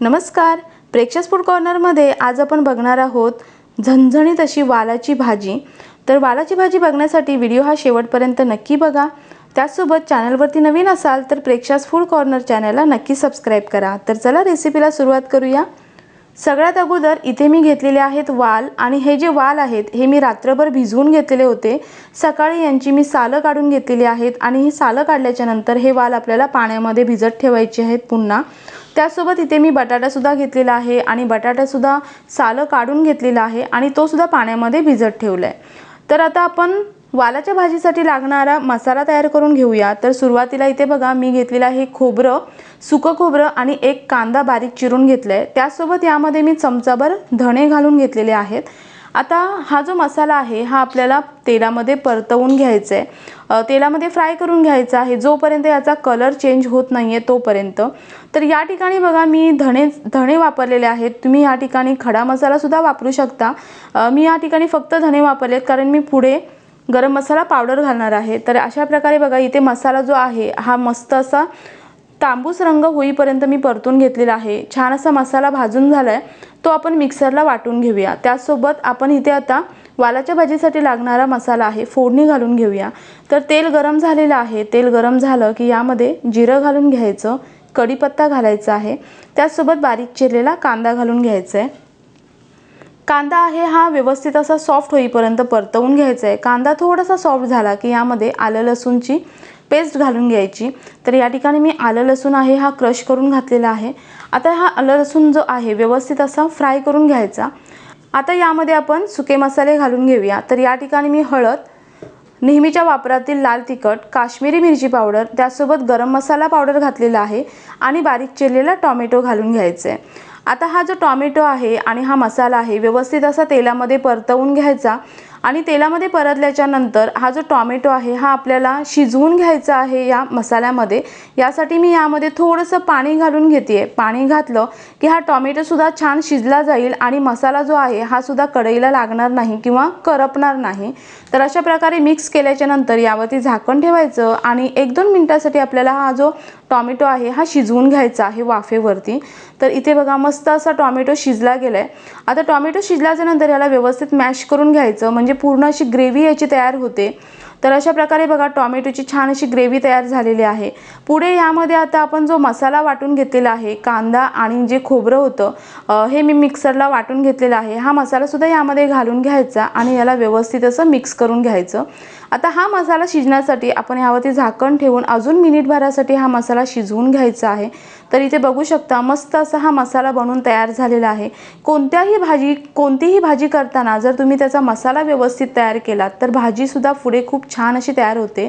नमस्कार. प्रेक्षस फूड कॉर्नरमध्ये आज आपण बघणार आहोत झणझणीत अशी वालाची भाजी. तर वालाची भाजी बघण्यासाठी व्हिडिओ हा शेवटपर्यंत नक्की बघा. त्याचसोबत चॅनलवरती नवीन असाल तर प्रेक्षास फूड कॉर्नर चॅनलला नक्की सबस्क्राईब करा. तर चला रेसिपीला सुरुवात करूया. सगळ्यात अगोदर इथे मी घेतलेले आहेत वाल आणि हे जे वाल आहेत हे मी रात्रभर भिजवून घेतलेले होते. सकाळी यांची मी सालं काढून घेतलेली आहेत आणि ही सालं काढल्याच्या नंतर हे वाल आपल्याला पाण्यामध्ये भिजत ठेवायचे आहेत पुन्हा. त्यासोबत इथे मी बटाटासुद्धा घेतलेला आहे आणि बटाटासुद्धा सालं काढून घेतलेला आहे आणि तोसुद्धा पाण्यामध्ये भिजत ठेवला आहे तर आता आपण वालाच्या भाजीसाठी लागणारा मसाला तयार करून घेऊया. तर सुरुवातीला इथे बघा मी घेतलेलं आहे खोबरं सुकं खोबरं आणि एक कांदा बारीक चिरून घेतलं आहे त्यासोबत यामध्ये मी चमचाभर धणे घालून घेतलेले आहेत. आता हा जो मसाला आहे हा आपल्याला तेलामध्ये परतवून घ्यायचा आहे तेलामध्ये फ्राय करून घ्यायचा आहे. जोपर्यंत याचा कलर चेंज होत नाही आहे तोपर्यंत. तर या ठिकाणी बघा मी धणे धणे वापरलेले आहेत. तुम्ही या ठिकाणी खडा मसालासुद्धा वापरू शकता. मी या ठिकाणी फक्त धणे वापरलेत कारण मी पुढे गरम मसाला पावडर घालणार आहे. तर अशा प्रकारे बघा इथे मसाला जो आहे हा मस्त असा तांबूस रंग होईपर्यंत मी परतून घेतलेला आहे. छान असा मसाला भाजून झाला आहे तो आपण मिक्सरला वाटून घेऊया. त्याचसोबत आपण इथे आता वालाच्या भाजीसाठी लागणारा मसाला आहे फोडणी घालून घेऊया. तर तेल गरम झालेलं आहे. तेल गरम झालं की यामध्ये जिरं घालून घ्यायचं कढीपत्ता घालायचा आहे. त्याचसोबत बारीक चिरलेला कांदा घालून घ्यायचा आहे. कांदा आहे हा व्यवस्थित असा सॉफ्ट होईपर्यंत परतवून घ्यायचा आहे कांदा थोडासा सॉफ्ट झाला की यामध्ये आलं लसूणची पेस्ट घालून घ्यायची. तर या ठिकाणी मी आलं लसूण आहे हा क्रश करून घातलेला आहे. आता हा आलं लसूण जो आहे व्यवस्थित असा फ्राय करून घ्यायचा. आता यामध्ये आपण सुके मसाले घालून घेऊया. तर या ठिकाणी मी हळद नेहमीच्या वापरातील लाल तिखट काश्मीरी मिरची पावडर त्यासोबत गरम मसाला पावडर घातलेला आहे आणि बारीक चिरलेला टॉमॅटो घालून घ्यायचा आहे आता हा जो टॉमॅटो आहे आणि हा मसाला आहे व्यवस्थित असा तेलामध्ये परतवून घ्यायचा. आणि तेलामध्ये परतल्याच्या नंतर हा जो टॉमॅटो आहे हा आपल्याला शिजवून घ्यायचा आहे या मसाल्यामध्ये. यासाठी मी यामध्ये थोडंसं पाणी घालून घेते पाणी घातलं की हा टॉमॅटोसुद्धा छान शिजला जाईल आणि मसाला जो आहे हा सुद्धा कढईला लागणार नाही किंवा करपणार नाही. तर अशा प्रकारे मिक्स केल्याच्यानंतर यावरती झाकण ठेवायचं आणि एक दोन मिनटासाठी आपल्याला हा जो टॉमॅटो आहे हा शिजवून घ्यायचा आहे वाफेवरती. तर इथे बघा मस्त असा टॉमॅटो शिजला गेला आहे आता टॉमॅटो शिजल्याच्यानंतर याला व्यवस्थित मॅश करून घ्यायचं. म्हणजे म्हणजे पूर्ण अशी ग्रेव्ही याची तयार होते. तर अशा प्रकारे बघा टॉमॅटोची छान अशी ग्रेव्ही तयार झालेली आहे. पुढे यामध्ये आता आपण जो मसाला वाटून घेतलेला आहे कांदा आणि जे खोबरं होतं हे मी मिक्सरला वाटून घेतलेलं आहे. हा मसालासुद्धा यामध्ये घालून घ्यायचा आणि याला व्यवस्थित असं मिक्स करून घ्यायचं. आता हा मसाला शिजण्यासाठी आपण यावरती झाकण ठेवून अजून मिनिटभरासाठी हा मसाला शिजवून घ्यायचा आहे. तर इथे बघू शकता मस्त असा हा मसाला बनवून तयार झालेला आहे. कोणत्याही भाजी कोणतीही भाजी करताना जर तुम्ही त्याचा मसाला व्यवस्थित तयार केलात तर भाजीसुद्धा पुढे खूप छान अशी तयार होते.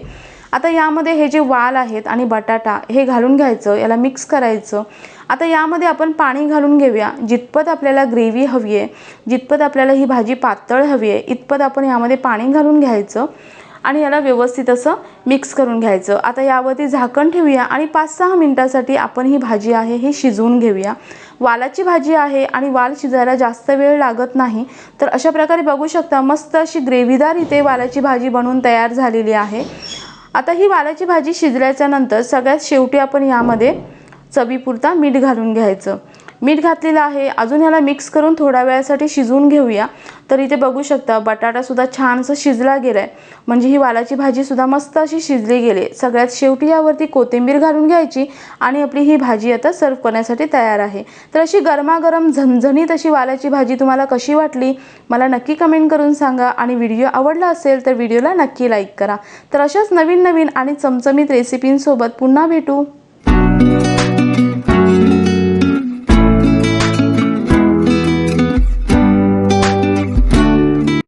आता यामध्ये हे जे वाल आहेत आणि बटाटा हे घालून घ्यायचं याला मिक्स करायचं. आता यामध्ये आपण पाणी घालून घेऊया. जितपत आपल्याला ग्रेव्ही हवी आहे जितपत आपल्याला ही भाजी पातळ हवी आहे इतपत आपण यामध्ये पाणी घालून घ्यायचं. आणि याला व्यवस्थित असं मिक्स करून घ्यायचं. आता यावरती झाकण ठेवूया आणि पाच सहा मिनटासाठी आपण ही भाजी आहे ही शिजवून घेऊया. वालाची भाजी आहे आणि वाल शिजायला जास्त वेळ लागत नाही तर अशा प्रकारे बघू शकता मस्त अशी ग्रेव्हीदार इथे वालाची भाजी बनवून तयार झालेली आहे. आता ही वालाची भाजी शिजल्याच्यानंतर सगळ्यात शेवटी आपण यामध्ये चवीपुरता मीठ घालून घ्यायचं. मीठ घातलेलं आहे. अजून ह्याला मिक्स करून थोड्या वेळासाठी शिजवून घेऊया. तर इथे बघू शकता बटाटासुद्धा छानसं शिजला गेला आहे म्हणजे ही वालाची भाजीसुद्धा मस्त अशी शिजली गेली. सगळ्यात शेवटी यावरती कोथिंबीर घालून घ्यायची आणि आपली ही भाजी आता सर्व करण्यासाठी तयार आहे. तर अशी गरमागरम झणझणीत अशी वालाची भाजी तुम्हाला कशी वाटली? मला नक्की कमेंट करून सांगा. आणि व्हिडिओ आवडला असेल तर व्हिडिओला नक्की लाईक करा. तर अशाच नवीन नवीन आणि चमचमीत रेसिपींसोबत पुन्हा भेटू.